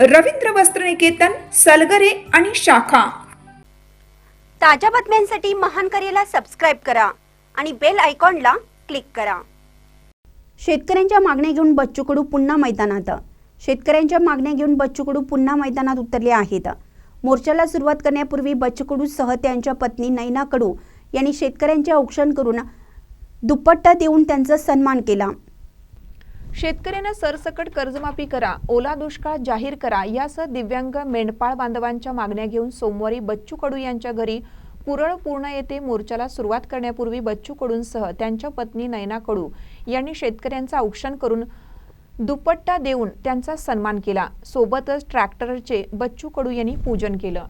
रवींद्र वस्त्रनिकेतन सलगरे आणि शाखा. ताज्या बातम्यांसाठी महान करेला सबस्क्राईब करा आणि बेल आयकॉनला क्लिक करा. शेतकऱ्यांच्या मागण्या घेऊन बच्चू कडू पुन्हा मैदानात. शेतकऱ्यांच्या मागण्या घेऊन बच्चू कडू पुन्हा मैदानात उतरले आहेत. मोर्चाला सुरुवात करण्यापूर्वी बच्चू कडूसह त्यांच्या पत्नी नैना कडू यांनी शेतकऱ्यांचे औक्षण करून दुपट्टा देऊन त्यांचा सन्मान केला. शेतकऱ्यांना सरसकट कर्जमाफी करा ओला दुष्काळ जाहीर करा यासह दिव्यांग मेंढपाळ बांधवांच्या मागण्या घेऊन सोमवारी बच्चू कडू यांच्या घरी पुरळ पूर्ण येथे मोर्चाला सुरुवात करण्यापूर्वी बच्चू कडूंसह त्यांच्या पत्नी नयना कडू यांनी शेतकऱ्यांचं औक्षण करून दुपट्टा देऊन त्यांचा सन्मान केला. सोबतच ट्रॅक्टरचे बच्चू कडू यांनी पूजन केलं.